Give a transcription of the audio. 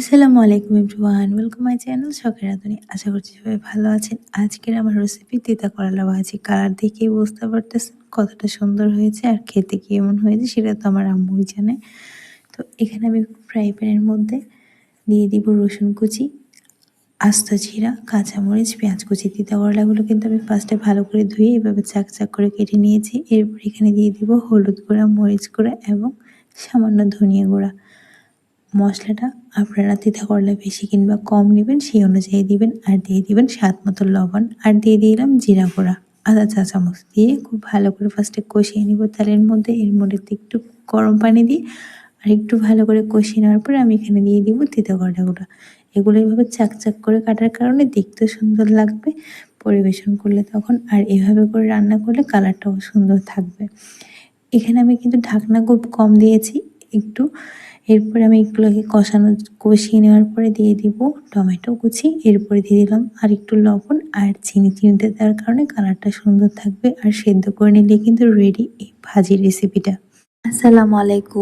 আসসালামু আলাইকুম everyone, welcome my channel শখের রাঁধুনি আশা করছি সবাই ভালো আছেন। আজকের আমার রেসিপি তিতা করলা ভাজি। কালার দেখেই বুঝতে পারতেছেন কতটা সুন্দর হয়েছে আর খেতে কেমন হয়েছে সেটা তো আমার আম্মুই জানে। তো এখানে আমি ফ্রাই প্যানের মধ্যে দিয়ে দিব রসুন কুচি, আস্ত জিরা, কাঁচামরিচ, পেঁয়াজ কুচি। তিতা করলাগুলো কিন্তু আমি ফার্স্টে ভালো করে ধুয়ে এভাবে চাক চাক করে কেটে নিয়েছি। এরপর এখানে দিয়ে দিব হলুদ গুঁড়া, মরিচ গুঁড়া এবং সামান্য ধনিয়া গুঁড়া। মশলাটা আপনারা তিতা করলে বেশি কিংবা কম নেবেন, সেই অনুযায়ী দিবেন আর দিয়ে দিবেন স্বাদ মতো লবণ। আর দিয়ে দিলাম জিরা গুঁড়া, আদা চা চামচ দিয়ে খুব ভালো করে ফার্স্টে কষিয়ে নিব তেলের মধ্যে, এর মধ্যে একটু গরম পানি দিই আর একটু ভালো করে কষিয়ে নেওয়ার পরে আমি এখানে দিয়ে দিব তিতা করলাগুলো এগুলো এইভাবে চাক চাক করে কাটার কারণে দেখতে সুন্দর লাগবে, পরিবেশন করলে তখন আর এভাবে করে রান্না করলে কালারটাও সুন্দর থাকবে। এখানে আমি কিন্তু ঢাকনা খুব কম দিয়েছি, একটু এরপরে আমি এগুলোকে কষানো, কষিয়ে নেওয়ার পরে দিয়ে দিব টমেটো কুচি। এরপরে দিয়ে দিলাম আর একটু লবণ আর চিনি। চিনিটা দেওয়ার কারণে কালারটা সুন্দর থাকবে আর সেদ্ধ করে নিলে কিন্তু রেডি এই ভাজির রেসিপিটা আসসালামু আলাইকুম।